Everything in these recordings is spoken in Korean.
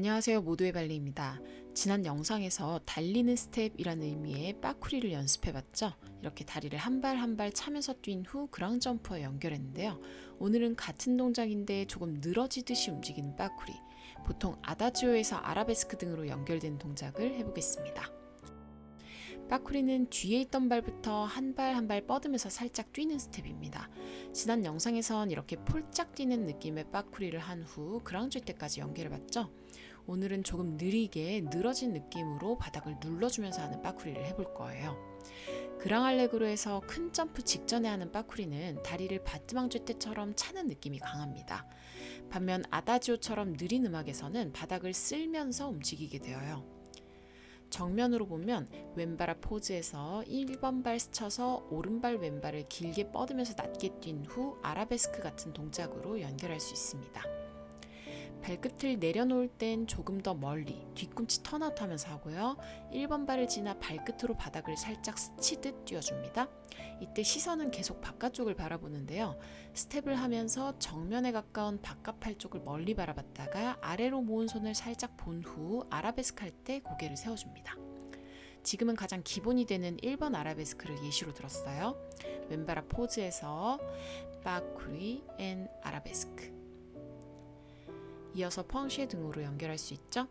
안녕하세요 모두의 발리입니다. 지난 영상에서 달리는 스텝이라는 의미의 빠쿠리를 연습해봤죠. 이렇게 다리를 한 발 한 발 차면서 뛴 후 그랑 점프와 연결했는데요. 오늘은 같은 동작인데 조금 늘어지듯이 움직이는 빠쿠리, 보통 아다지오에서 아라베스크 등으로 연결된 동작을 해보겠습니다. 빠쿠리는 뒤에 있던 발부터 한 발 한발 뻗으면서 살짝 뛰는 스텝입니다. 지난 영상에선 이렇게 폴짝 뛰는 느낌의 빠쿠리를 한 후 그랑줄 때까지 연결해봤죠. 오늘은 조금 느리게 늘어진 느낌으로 바닥을 눌러주면서 하는 빠쿠리를 해볼 거예요. 그랑알레그로에서 큰 점프 직전에 하는 빠쿠리는 다리를 바트망주 때처럼 차는 느낌이 강합니다. 반면 아다지오처럼 느린 음악에서는 바닥을 쓸면서 움직이게 되어요. 정면으로 보면 왼발 앞 포즈에서 1번 발 스쳐서 오른발 왼발을 길게 뻗으면서 낮게 뛴 후 아라베스크 같은 동작으로 연결할 수 있습니다. 발끝을 내려놓을 땐 조금 더 멀리 뒤꿈치 턴아웃 하면서 하고요. 1번 발을 지나 발끝으로 바닥을 살짝 스치듯 뛰어줍니다. 이때 시선은 계속 바깥쪽을 바라보는데요. 스텝을 하면서 정면에 가까운 바깥 팔 쪽을 멀리 바라봤다가 아래로 모은 손을 살짝 본 후 아라베스크 할 때 고개를 세워줍니다. 지금은 가장 기본이 되는 1번 아라베스크를 예시로 들었어요. 왼발 앞 포즈에서 빠쿠리 앤 아라베스크 이어서 펑시의 등으로 연결할 수 있죠.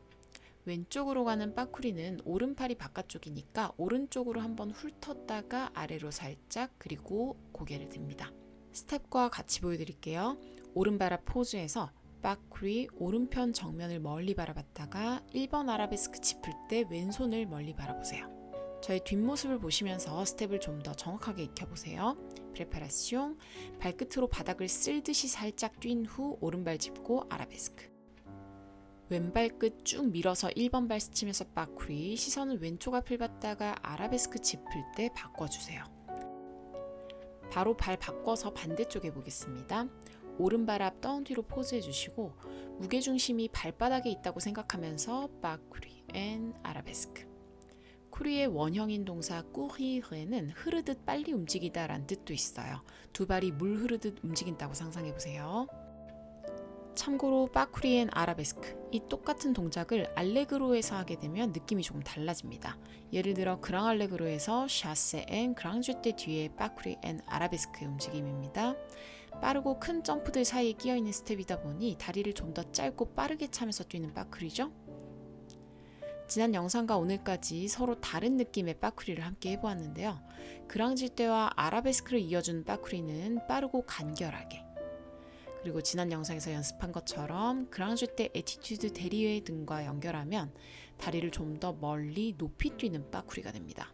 왼쪽으로 가는 빠쿠리는 오른팔이 바깥쪽이니까 오른쪽으로 한번 훑었다가 아래로 살짝 그리고 고개를 듭니다. 스텝과 같이 보여드릴게요. 오른발 앞 포즈에서 빠쿠리 오른편 정면을 멀리 바라봤다가 1번 아라베스크 짚을 때 왼손을 멀리 바라보세요. 저의 뒷모습을 보시면서 스텝을 좀 더 정확하게 익혀보세요. 프레파라시옹 발끝으로 바닥을 쓸듯이 살짝 뛴 후 오른발 짚고 아라베스크 왼발 끝 쭉 밀어서 1번 발 스치면서 빠쿠리 시선은 왼쪽 앞을 봤다가 아라베스크 짚을 때 바꿔주세요. 바로 발 바꿔서 반대쪽에 보겠습니다. 오른발 앞 다운 뒤로 포즈해 주시고 무게중심이 발바닥에 있다고 생각하면서 빠쿠리 앤 아라베스크 쿠리의 원형인 동사 꾸히흐에는 흐르듯 빨리 움직이다 란 뜻도 있어요. 두 발이 물 흐르듯 움직인다고 상상해 보세요. 참고로 빠쿠리엔 아라베스크 이 똑같은 동작을 알레그로에서 하게 되면 느낌이 조금 달라집니다. 예를 들어 그랑 알레그로에서 샤세 앤 그랑주 때 뒤에 빠쿠리 앤 아라베스크의 움직임입니다. 빠르고 큰 점프들 사이에 끼어 있는 스텝이다 보니 다리를 좀 더 짧고 빠르게 차면서 뛰는 빠쿠리죠. 지난 영상과 오늘까지 서로 다른 느낌의 빠쿠리를 함께 해보았는데요. 그랑질 때와 아라베스크를 이어주는 빠쿠리는 빠르고 간결하게 그리고 지난 영상에서 연습한 것처럼 그랑줄 때 에티튜드 대리회 등과 연결하면 다리를 좀 더 멀리 높이 뛰는 빠쿠리가 됩니다.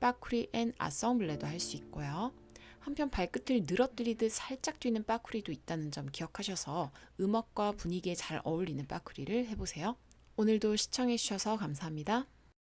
빠쿠리 앤 아썸블레도 할 수 있고요. 한편 발끝을 늘어뜨리듯 살짝 뛰는 빠쿠리도 있다는 점 기억하셔서 음악과 분위기에 잘 어울리는 빠쿠리를 해보세요. 오늘도 시청해주셔서 감사합니다.